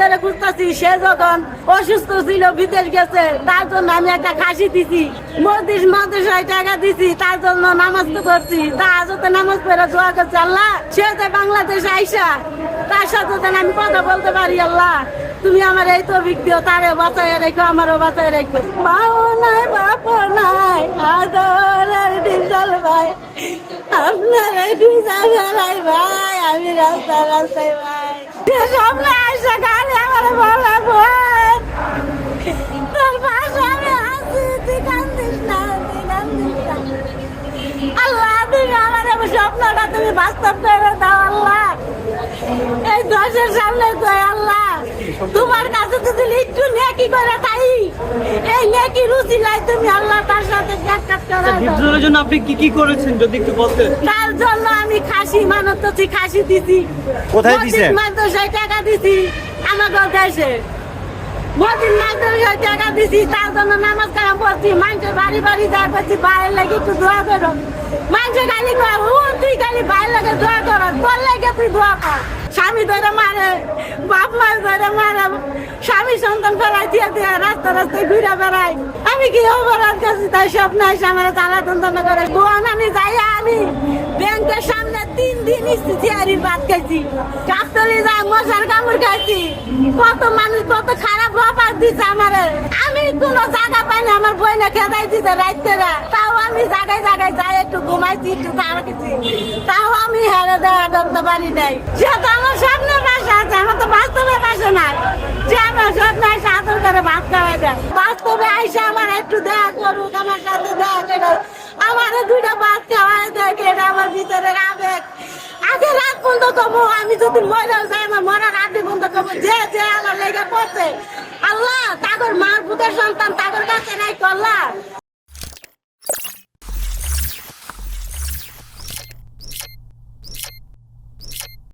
ধরে খুঁজতেছি, সে যখন অসুস্থ ছিল, বিদেশ গেছে, তার জন্য আমি একটা খাসি দিছি। মদিস মাদ্রাসায় টাকা দিছি, তার জন্য নামাজ তো করছি তা আজতে নামাজ পড়ে দোয়া করছি আল্লাহ, সে যে বাংলাদেশে আইসা, তার সাথে আমি কথা বলতে পারি আল্লাহ। তুমি আমার এই তো দিও, তারে বাঁচাই রেখো, আমারও বাঁচাই রেখো। মাও নাই বাপ নাই, আদর ডিজল ভাই। আপনার ডিজল ভাই ভাই, আমি রাস্তা রাস্তায় ভাই। সামনে আসে আমার আল্লাহ আমার স্বপ্নটা তুমি বাস্তব করে দাও, আল্লাহ। এই দশের সামনে আল্লাহ। তোমার কাছে যদি একটু নেকি করে তাই এই নেকি রুচি লাই তুমি আল্লাহ তার সাথে সাক্ষাৎ করে বিদ্রোহের জন্য আপনি কি কি করেছেন যদি একটু বলতেন? তার জন্য আমি খাসি মানত করছি খাসি দিছি। কোথায় দিছেন? মাদ্রাসায় টাকা দিছি আমাকে দেশে মদিন মাদ্রাসায় টাকা দিছি তার জন্য নামাজ কালাম পড়ছি মানুষের বাড়ি বাড়ি যা করছি বাইরে লাগে একটু দোয়া করো। মানুষের গালি কর তুই খালি বাইরে লাগে দোয়া কর তোর লাগে তুই দোয়া কর। স্বামী ধরে মারে, বাপ মা ধরে মারে, স্বামী সন্তান ফেলাই দিয়ে দিয়ে রাস্তা রাস্তায় ঘুরে বেড়াই আমি কি অপরাধ করছি? তাই সব নাই আমার তালা তন্দন করে। বোন, আমি যাই আমি ব্যাংকের সামনে তিন দিন চেয়ারির বাদ খাইছি। গাছতলি যা মশার কামড় খাইছি। কত মানুষ কত খারাপ ব্যাপার দিচ্ছে আমারে। আমি কোনো জায়গা পাইনি, আমার বইনে খেদাই দিতে রাইতেরা। তাও আমি জায়গায় জায়গায় যাই, একটু ঘুমাইছি, একটু তাড়াইছি তাও আমি হেরে দেওয়া করতে পারি নাই। যেহেতু আমার স্বপ্নের বাসা আছে, আমার তো বাস্তবে বাসা নাই। যে আমার স্বপ্ন এসে আদর করে ভাত খাওয়াই দেয়। বাস্তবে আইসে আমার একটু দেখা করুক, আমার সাথে দেখা করে আমার দুইটা ভাত খাওয়াই দেয়, এটা আমার ভিতরে আবেগ। আগে রাত পর্যন্ত আমি যদি মরে যাই, আমার মরার আগে পর্যন্ত যে যে আমার লেগে পড়ছে করতাম তাদের কাছে নাই করলাম